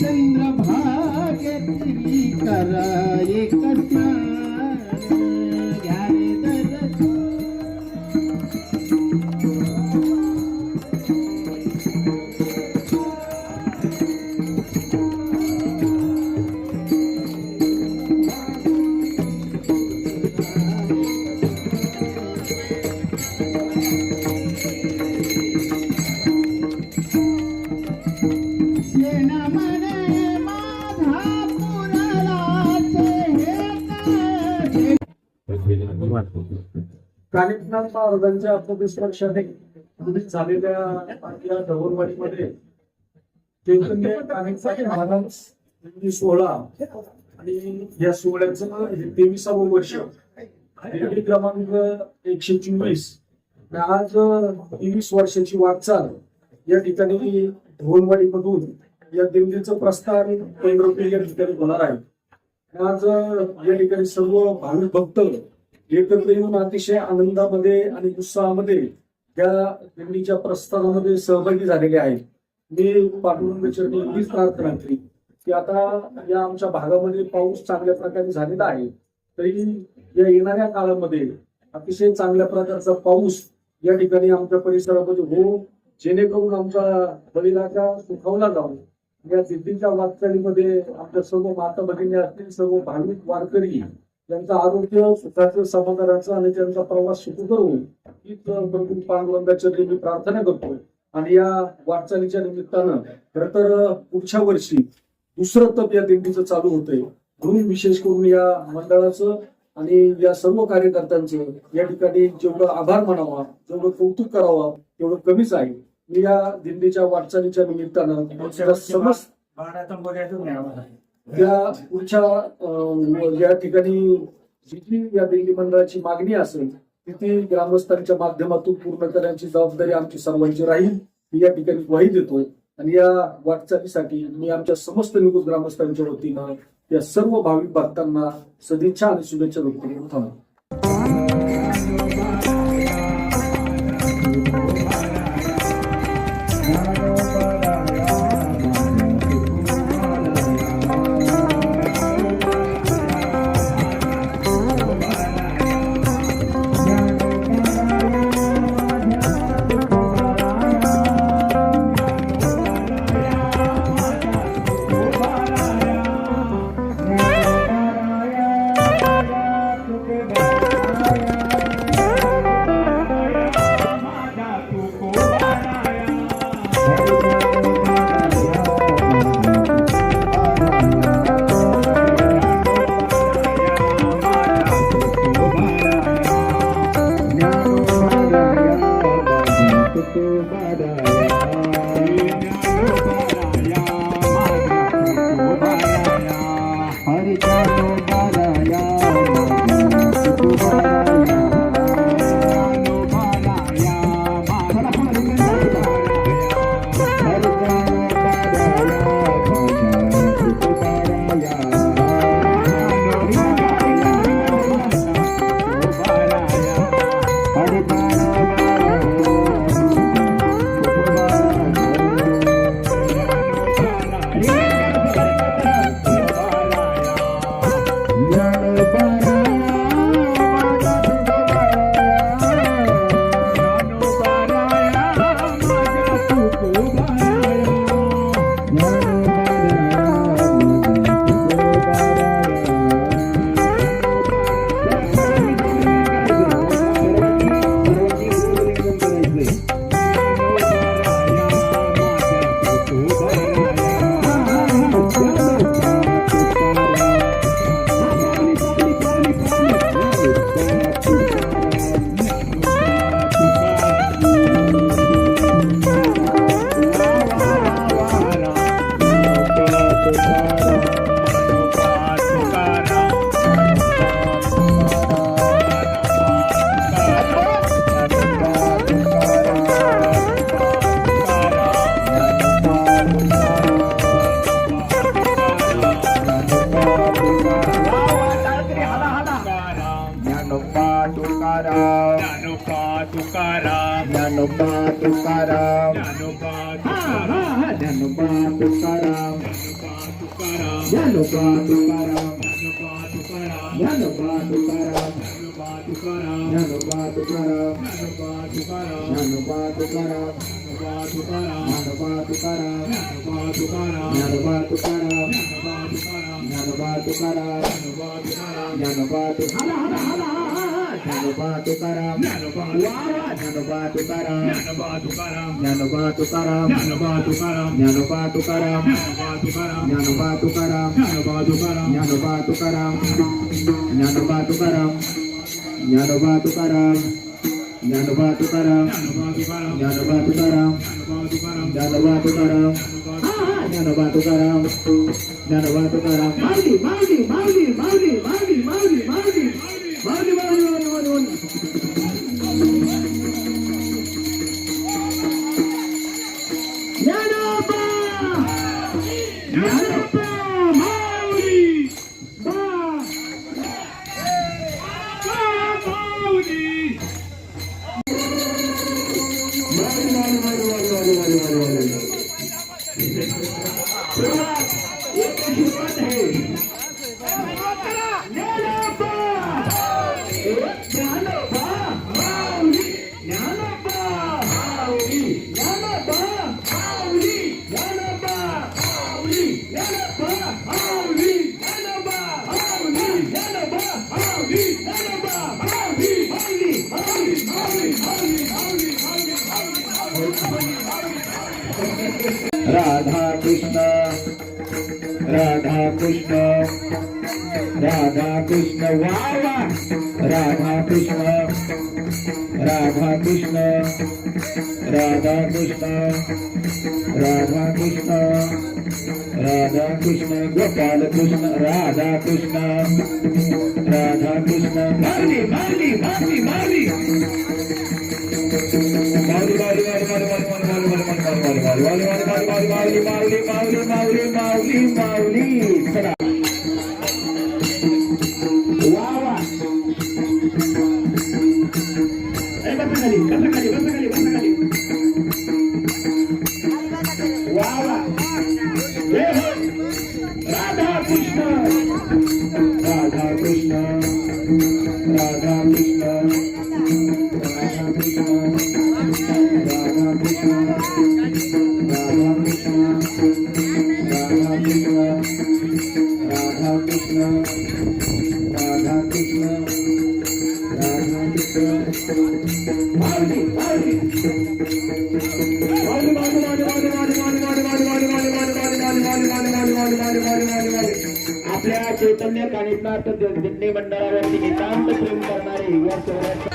चंद्र भाग्य श्री करा धन्यवाद महाराजांच्या अपविस्पर्शाने झालेल्या या ढवळवाडीमध्ये चैतन्य महाराज सोहळा आणि या सोहळ्याचं हे तेविसावं वर्ष क्रमांक एकशे चोवीस. आज तेवीस वर्षाची वाटचाल या ठिकाणी ढवळवाडीमधून या दिंडीचं प्रस्थान पंधरा या ठिकाणी होणार आहे. आज या ठिकाणी सर्व भाविक भक्त एकत्र येऊन अतिशय आनंदामध्ये आणि उत्साहामध्ये त्या दिंडीच्या प्रस्थानामध्ये सहभागी झालेले आहेत. मी पाठवून हीच प्रार्थना केली की आता या आमच्या भागामध्ये पाऊस चांगल्या प्रकारे झालेला आहे तरी या येणाऱ्या काळामध्ये अतिशय चांगल्या प्रकारचा पाऊस या ठिकाणी आमच्या परिसरामध्ये हो जेणेकरून आमचा बळीराजा सुखावला जाऊन या दिंडीच्या वाटचालीमध्ये आमच्या सर्व माता भगिनी असतील सर्व भाविक वारकरी यांचं आरोग्य सुखाचं समाधानाचं आणि त्यांचा प्रवास सुखकर होईल. हीच प्रभू पांडुरंगाच्या देवी प्रार्थना करतो आणि या वाटचालीच्या निमित्तानं खर तर पुढच्या वर्षी दुसरं तप या दिंडीचं चालू होतंय. म्हणून विशेष करून या मंडळाचं आणि या सर्व कार्यकर्त्यांचं या ठिकाणी जेवढं आभार मानावा जेवढं कौतुक करावं तेवढं कमीच आहे. मी या दिंडीच्या वाटचालीच्या निमित्तानं समस्त या पुढच्या या ठिकाणी जी जी या दिल्ली मंडळाची मागणी असेल ती ती ग्रामस्थांच्या माध्यमातून पूर्ण करण्याची जबाबदारी आमची सर्वांची राहील. मी या ठिकाणी ग्वाही देतोय. आणि या वाटचालीसाठी मी आमच्या समस्त निवृत्त ग्रामस्थांच्या वतीनं या सर्व भाविक भक्तांना सदिच्छा आणि शुभेच्छा व्यक्त करून थांबतो. तुकाराम ज्ञानोबा तुकाराम ज्ञानोबा तुकाराम ज्ञानोबा तुकाराम ज्ञानोबा तुकाराम ज्ञानोबा तुकाराम ज्ञानोबा तुकाराम ज्ञानोबा तुकाराम ज्ञानोबा तुकाराम ज्ञानोबा तुकाराम ज्ञानोबा ज्ञानोबा तुकाराम तुकाराम ज्ञानोबा तुकाराम ज्ञानोबा तुकाराम ज्ञानोबा तुकाराम ज्ञानोबा तुकाराम ज्ञानोबा तुकाराम ज्ञानोबा तुकाराम ज्ञानोबा तुकाराम ज्ञानोबा तुकाराम ज्ञानोबा तुकाराम ज्ञानोबा तुकाराम ज्ञानोबा तुकाराम ज्ञानोबा तुकाराम ज्ञानोबा तुकाराम ज्ञानोबा तुकाराम ज्ञानोबा तुकाराम ज्ञानोबा तुकाराम ज्ञानोबा तुकाराम ज्ञानोबा तुकाराम ज्ञानोबा तुकाराम माऊली माऊली माऊली माऊली माऊली माऊली माऊली माऊली माऊली ように。やろうやろう राधा कृष्ण वावा राधा कृष्ण राधा कृष्ण राधा कृष्ण राधा कृष्ण राधा कृष्ण गोपाल कृष्ण राधा कृष्ण राधा कृष्ण मारली मारली मारली मारली मारली मारली मारली मारली मारली मारली मारली मारली मारली मारली मारली मारली मारली आपल्या चैतन्य कानिपनाथ दिंडी मंडळावरती नितांत प्रेम करणारे या सोहळ्यात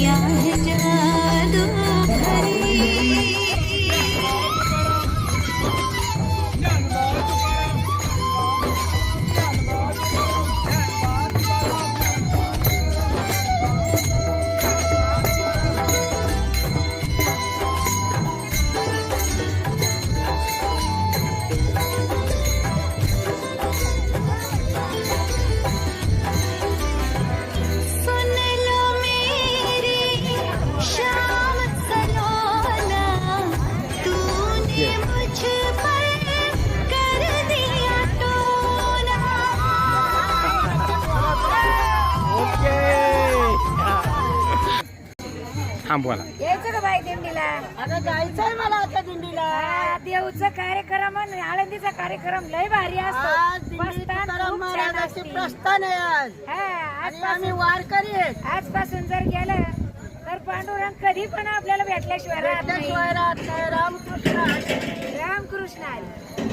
爱 बोला यायचं का बाई दिंडीला. अगं जायचंय मला आता दिंडीला. हा, देऊचा कार्यक्रम आणि आळंदीचा कार्यक्रम लय भारी आज असतो. दिंडी प्रस्थान तुकाराम खूप छान महाराजाचे असते. प्रस्थान आहे आज. हा, आणि आम्ही आजपासून वारकरी आहेत आजपासून जर गेलं तर पांडुरंग कधी पण आपल्याला भेटल्याशिवाय राहत नाही. भेटल्याशिवाय राहत नाही. रामकृष्ण हरी. रामकृष्ण.